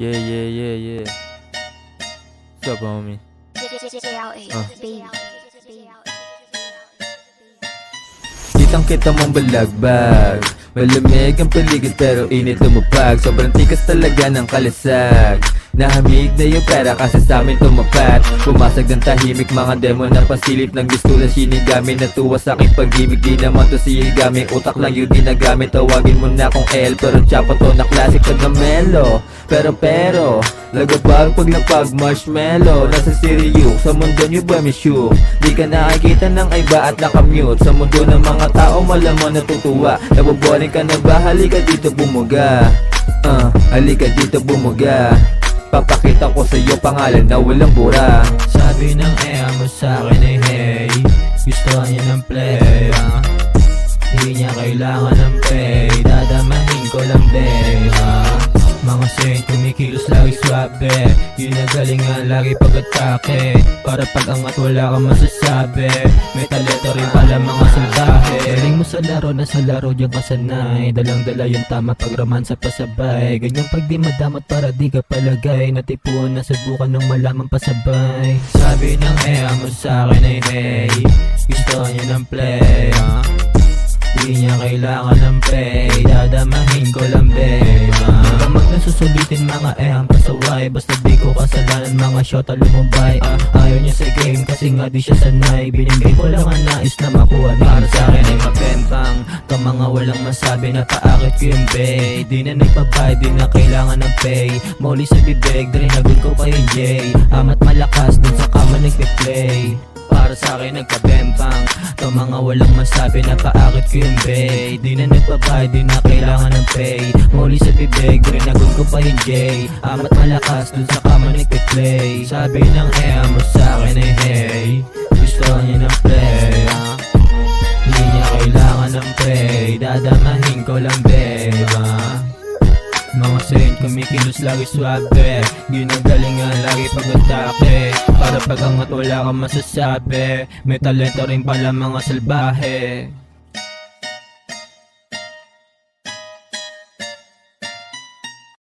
Yeah, yeah, yeah, yeah. What's up, homie? Uh. Kitang kita mong balagbag. Malamig ang paligid pero init lumapag. Sobrang tikas talaga ng kalasag. Nahamig na yung pera kasi sa amin tumapat. Pumasag ng tahimik mga demo na pasilip ng gusto na sinigami Natuwa sa aking pag-ibig. Di naman to sinigami Utak lang yung ginagamit. Tawagin mo na akong L Pero tsapa to na classic. Pag na melo Pero pero Lagabag pag lapag marshmallow. Nasa Sirius Sa mundo niyo ba may shoe Di ka nakikita ng iba at nakamute. Sa mundo ng mga tao malamang natutuwa. Naboboring ka na ba? Halika dito bumuga. Uh, Halika dito bumuga. Papakita ko sa iyo pangalan na walang bura. Sabi ng ea mo sa akin ay hey Gusto niya ng play ah. Di niya kailangan ng pay. Dadamahin ko lang be ah. Mga saint kumikilos lagi swabe Yun na galingan lagi pag-atake. Para pag angat wala kang masasabi. May talento rin pala mga salbahe. Galing mo sa laro na sa laro diyan kasanay Dalang dala yung tama pag romansa pasabay. Ganyan pag di madamat para di ka palagay. Natipuan na subukan ng malamang pasabay. Sabi ng ea mo sa akin ay hey Gusto niya ng play. Di niya kailangan ng pay. Dadamahin ko lang babe susulitin mga ehang pasaway. Basta di ko kasalanan mga shota lumabay. Ah, Ayaw niya sa game kasi nga di siya sanay. Binigay ko lang ang nais na makuha. Para sa akin ay mabentang. Ka mga walang masabi na paakit ko yung bay Di na nagpapay, di na kailangan ng pay. Muli sa bibig, drinagod ko pa yung J Amat malakas dun sa kama nagpe-play. Para sa akin nagkabembang To mga walang masabi na paakit ko yung bay Di na nagpapay, di na kailangan ng pay. Muli sa bibig, rinagod ko pa yung J. Amat malakas dun sa kama nagpe-play. Sabi ng ea mo sa akin ay hey. Gusto niya ng play. Ah. Di niya kailangan ng pay. Dadamahin ko lang babe. Ah. mga saint kumikilos lagi swabe Ginagalingan lagi pag-atake Para pag angat wala kang masasabi. May talento rin pala mga salbahe